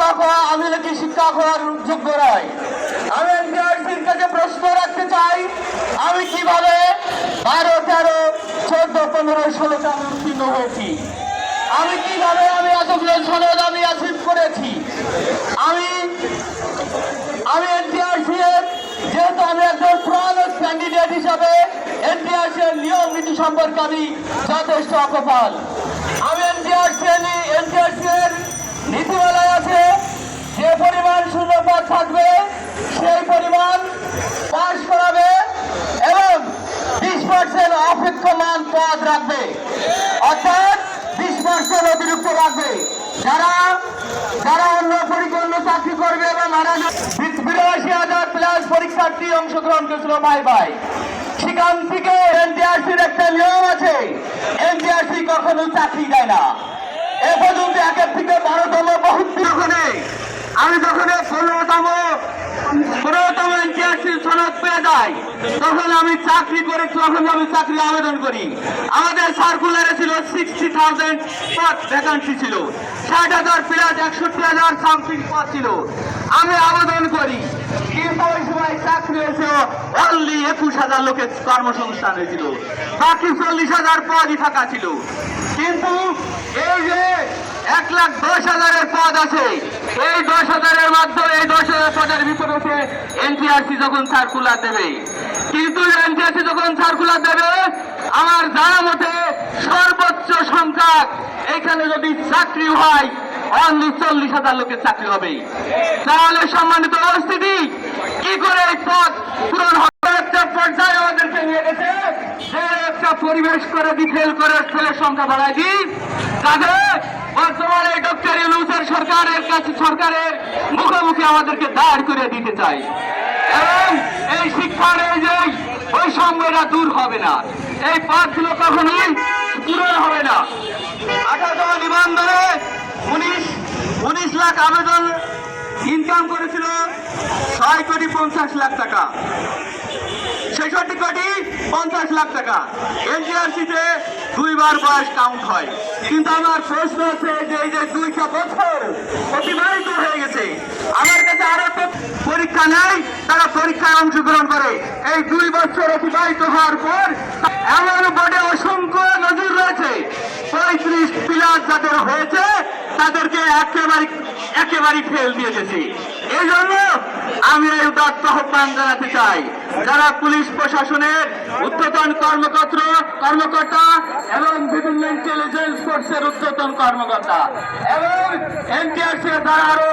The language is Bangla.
শিক্ষক হওয়া, আমি নাকি শিক্ষক হওয়ার যোগ্য নয়। আমি এনটিআরসির কাছে প্রশ্ন রাখতে চাই, আমি কীভাবে বারো, তেরো, চোদ্দ, পনেরো ষোলোতে আমি উত্তীর্ণ হয়েছি? আমি কীভাবে আমি এতগুলো সনদ আমি অ্যাচিভ করেছি? আমি আমি এনটিআরসি এর যেহেতু আমি একজন পুরানো ক্যান্ডিডেট হিসাবে এনটিআরসি এর নিয়ম নীতি সম্পর্কে আমি যথেষ্ট অকপাল আমি এনটিআরসি এনটিআরসি এর নীতিমালায় আছে যে পরিমাণ শূন্যপদ থাকবে পরিমাণ পাশ করাবে এবং বিশ পার্সেন্ট অপেক্ষমান পদ রাখবে। অর্থাৎ বিশ পার্সেন্ট অতিরিক্ত রাখবে। যারা যারা অন্য পরিপূর্ণ চাকরি করবে এবং মারা বিরাশি হাজার প্লাস পরীক্ষার্থী অংশগ্রহণ করেছিল ভাই ভাই। সেখান থেকে এনটিআরসির একটা নিয়ম আছে। এনটিআরসি কখনো চাকরি দেয় না। এ পর্যন্ত একের থেকে বারোতম বহুত ওখানে আমি যখন ষোলোতম এনটিআরসি পেয়ে যাই তখন আমি চাকরি করে, তখন আমি চাকরি আবেদন করি। আমাদের সার্কুলারে ছিল সিক্সটি থাউজেন্ড পদ ভ্যাকান্সি ছিল। ষাট হাজার প্লাস একষট্টি হাজার সামথিং পদ ছিল। আমি আবেদন করি, কিন্তু ওই সময় চাকরি হয়েছে অনলি একুশ হাজার লোকের কর্মসংস্থান হয়েছিল। বাকি চল্লিশ হাজার পদই থাকা ছিল। কিন্তু এই যে এক লাখ দশ হাজারের পদ আছে। এই দশ হাজারের মাধ্যমে, এই দশ হাজার পদের বিপরীতে এনটিআরসি যখন সার্কুলার দেবে, কিন্তু এনটিআরসি যখন সার্কুলার দেবে, আমার জানা মতে সর্বোচ্চ সংখ্যা এখানে যদি চাকরি হয় অনলি চল্লিশ হাজার লোকের চাকরি হবে। তাহলে সম্মানিত উপস্থিতি, কি করে এই পদ পূরণ হবে? একটা পর্যায়ে আমাদেরকে নিয়ে গেছে একটা পরিবেশ করে দি ফেল করে ছেলের সংখ্যা বাড়ায় দিই যাতে বর্তমানে ডক্টর ইউনুসের সরকারের কাছে সরকারের মুখোমুখি আমাদেরকে দাঁড় করে দিতে চাই। এবং এই শিক্ষার এই যে বৈষম্যটা দূর হবে না। এই পথগুলো কখনোই পূরণ হবে না। আঠারোতম নিবন্ধনে উনিশ উনিশ লাখ আবেদন ইনকাম করেছিল ছয় কোটি পঞ্চাশ লাখ টাকা। ছেষট্টি কোটি পঞ্চাশ লাখ টাকা। এনটিআরসিতে দুইবার বয়স কাউন্ট হয়। কিন্তু আমার প্রশ্ন হচ্ছে যে এই যে দুইটা বছর অতিবাহিত হয়ে গেছে, আমার কাছে আরও পরীক্ষা নেই, তারা পরীক্ষায় অংশগ্রহণ করে। এই দুই বছর অতিবাহিত হওয়ার পর এমন বোর্ডে অসংখ্য নজর রয়েছে। পঁয়ত্রিশ পিলার যাদের হয়েছে, তাদেরকে একেবারে একেবারে ফেল দিয়ে গেছে এই জন্য আমি এই উদাত্ত আহ্বান জানাতে চাই। যারা পুলিশ প্রশাসনের উদ্বোধন কর্মকর্তা কর্মকর্তা এবং বিভিন্ন ইন্টেলিজেন্স ফোর্সের উদ্বোধন কর্মকর্তা এবং এনটিআরসি দ্বারা আরও